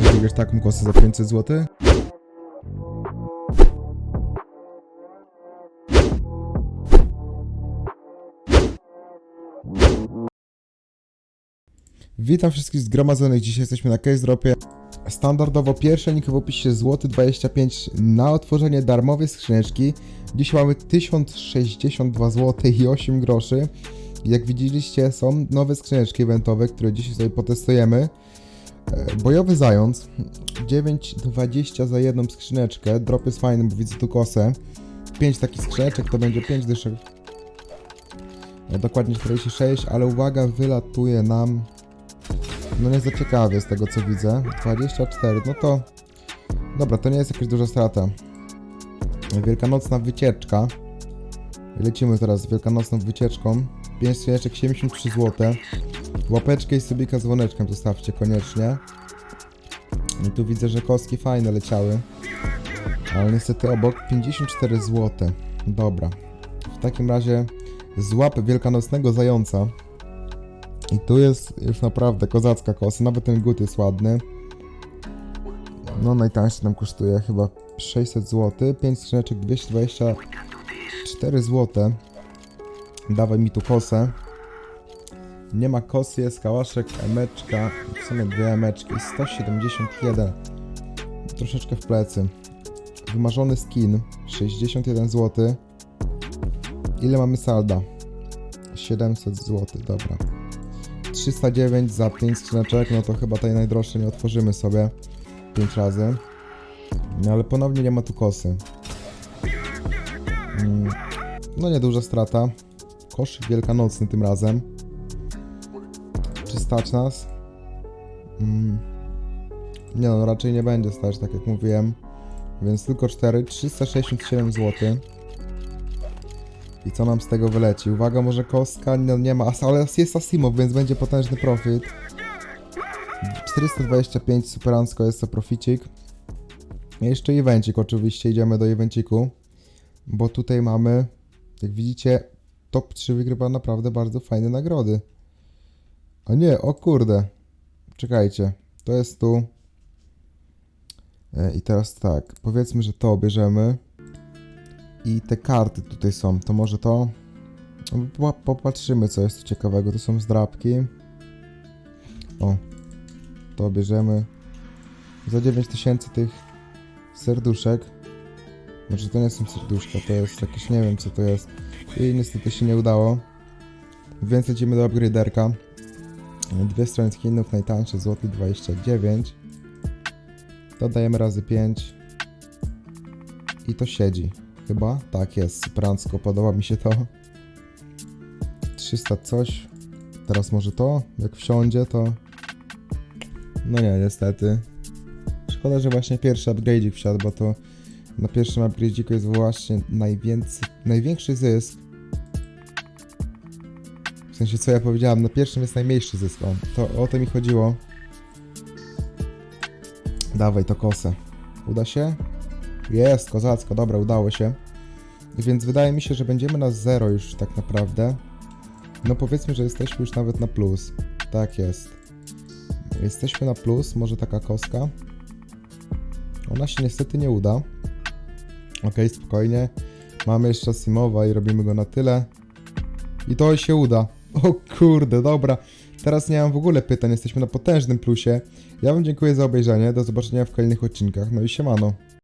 Chcesz wygrać taką kosę za 500 zł? Witam wszystkich zgromadzonych. Dzisiaj jesteśmy na Case Dropie. Standardowo pierwszy link w opisie złoty 25 na otworzenie darmowej skrzyneczki. Dzisiaj mamy 1062 zł i 8 groszy. Jak widzieliście są nowe skrzyneczki eventowe, które dzisiaj sobie potestujemy. E, Bojowy zając 9,20 za jedną skrzyneczkę. Drop jest fajny, bo widzę tu kosę. 5 takich skrzyneczek to będzie 5 dyszek. E, Dokładnie 46, ale uwaga, wylatuje nam no nie za ciekawie z tego co widzę. 24, no to... Dobra, to nie jest jakaś duża strata. Wielkanocna wycieczka. Lecimy teraz z wielkanocną wycieczką. 5 skrzynieczek, 73 zł. Łapeczkę i subika z dzwoneczkiem zostawcie koniecznie. I tu widzę, że kostki fajne leciały. Ale niestety obok 54 zł. Dobra. W takim razie złap wielkanocnego zająca. I tu jest już naprawdę kozacka kosa, nawet ten gut jest ładny. No najtańszy nam kosztuje chyba 600 zł, 5 skrzyneczek 224 zł. Dawaj mi tu kosę. Nie ma kosy, jest kałaszek, emeczka, w sumie dwie emeczki, 171. Troszeczkę w plecy. Wymarzony skin, 61 zł. Ile mamy salda? 700 zł, dobra. 309 za 5 skrzyneczek, no to chyba tej najdroższej nie otworzymy sobie 5 razy. No ale ponownie nie ma tu kosy. Mm, No nieduża strata. Koszyk wielkanocny tym razem. Czy stać nas? Mm, Nie no, raczej nie będzie stać, tak jak mówiłem. Więc tylko 4, 367 zł. I co nam z tego wyleci? Uwaga, może kostka no, nie ma, ale jest Asimo, więc będzie potężny profit. 425 superancko jest to proficik. Jeszcze evencik oczywiście, idziemy do evenciku. Bo tutaj mamy, jak widzicie, top 3 wygrywa naprawdę bardzo fajne nagrody. A nie, o kurde. Czekajcie, to jest tu. E, I teraz tak, powiedzmy, że to bierzemy. I te karty tutaj są, to może to? No, po- Popatrzymy, co jest tu ciekawego. To są zdrabki. O, to bierzemy. Za 9000 tych serduszek. Może to nie są serduszka, to jest jakieś, nie wiem co to jest. I niestety się nie udało. Więc lecimy do upgraderka. Dwie strony skinów, najtańsze, złoty 29. Dodajemy razy 5. I to siedzi. Chyba? Tak jest, superancko, podoba mi się to. 300 coś. Teraz może to? Jak wsiądzie, to... No nie, niestety. Szkoda, że właśnie pierwszy upgrade'ik wsiadł, bo to na pierwszym upgrade'iku jest właśnie najwięcej, największy zysk. Sensie, co ja powiedziałem, na pierwszym jest najmniejszy zysk. O, to, o to mi chodziło. Dawaj to kosę. Uda się? Jest, kozacko, dobra, udało się. Więc wydaje mi się, że będziemy na zero już tak naprawdę. No powiedzmy, że jesteśmy już nawet na plus. Tak jest. Jesteśmy na plus, może taka koska. Ona się niestety nie uda. Ok, spokojnie. Mamy jeszcze Simowa i robimy go na tyle. I to się uda. O kurde, dobra. Teraz nie mam w ogóle pytań, jesteśmy na potężnym plusie. Ja wam dziękuję za obejrzenie, do zobaczenia w kolejnych odcinkach. No i siemano.